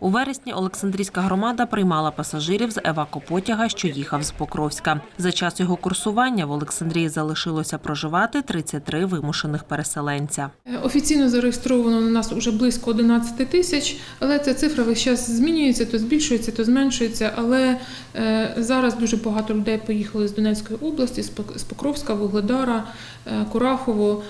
У вересні Олександрійська громада приймала пасажирів з евакопотяга, що їхав з Покровська. За час його курсування в Олександрії залишилося проживати 33 вимушених переселенця. Е, Офіційно зареєстровано на нас вже близько 11 тисяч, але ця цифра весь час змінюється, то збільшується, то зменшується. Але е, зараз дуже багато людей поїхали з Донецької області, з Пок- Покровська, Вугледара, е, Курахово.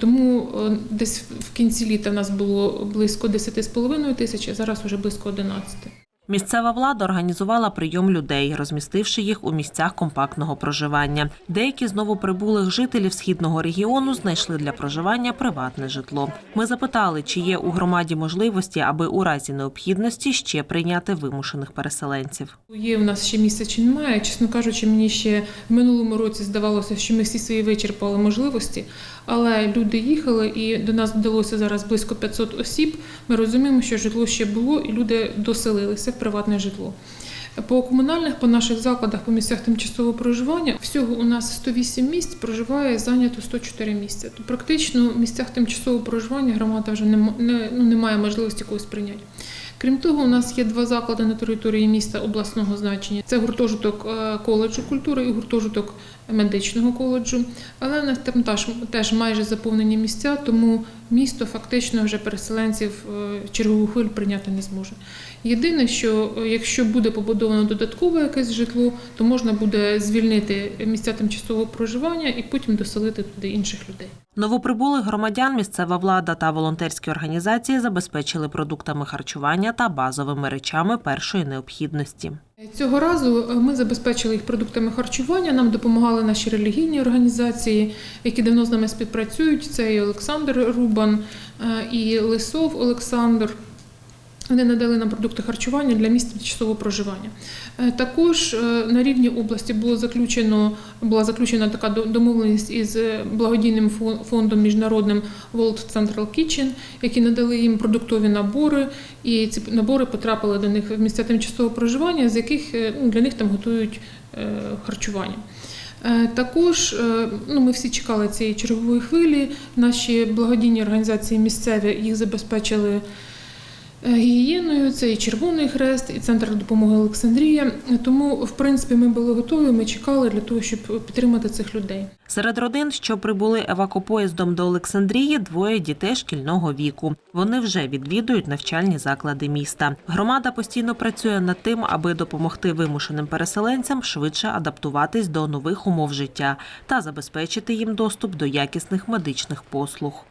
Тому десь в кінці літа нас було близько 10,5 тисяч, а зараз вже близько 11. Місцева влада організувала прийом людей, розмістивши їх у місцях компактного проживання. Деякі з новоприбулих жителів східного регіону знайшли для проживання приватне житло. Ми запитали, чи є у громаді можливості, аби у разі необхідності ще прийняти вимушених переселенців. Є в нас ще місця чи немає. Чесно кажучи, мені ще в минулому році здавалося, що ми всі свої вичерпали можливості, але люди їхали і до нас вдалося зараз близько 500 осіб. Ми розуміємо, що житло ще було, і люди доселилися приватне житло. По комунальних, по наших закладах, по місцях тимчасового проживання всього у нас 108 місць проживає зайнято 104 місця. То практично в місцях тимчасового проживання громада вже не, не, ну, не має можливості когось прийняти. Крім того, у нас є два заклади на території міста обласного значення. Це гуртожиток е, коледжу культури і гуртожиток медичного коледжу. Але в нас там теж майже заповнені місця, тому місто фактично вже переселенців е, чергову хвилю прийняти не зможе. Єдине, що е, якщо буде побудовано додаткове якесь житло, то можна буде звільнити місця тимчасового проживання і потім доселити туди інших людей. Новоприбулих громадян місцева влада та волонтерські організації забезпечили продуктами харчування та базовими речами першої необхідності. Цього разу е, ми забезпечили їх продуктами харчування. Нам допомагали наші релігійні організації, які давно з нами співпрацюють. Це і Олександр Рубан, е, і Лисов Олександр. Вони надали нам продукти харчування для місць тимчасового проживання. Е, Також е, на рівні області було заключено була заключена така домовленість із е, благодійним фондом міжнародним World Central Kitchen, які надали їм продуктові набори, і ці набори потрапили до них в місця тимчасового проживання, з яких ну, для них там готують харчування. Також ну, ми всі чекали цієї чергової хвилі. Наші благодійні організації місцеві їх забезпечили гігієною. Це і Червоний Хрест, і Центр допомоги Олександрія. Тому, в принципі, ми були готові. Ми чекали для того, щоб підтримати цих людей. Серед родин, що прибули евакопоїздом до Олександрії, двоє дітей шкільного віку. Вони вже відвідують навчальні заклади міста. Громада постійно працює над тим, аби допомогти вимушеним переселенцям швидше адаптуватись до нових умов життя та забезпечити їм доступ до якісних медичних послуг.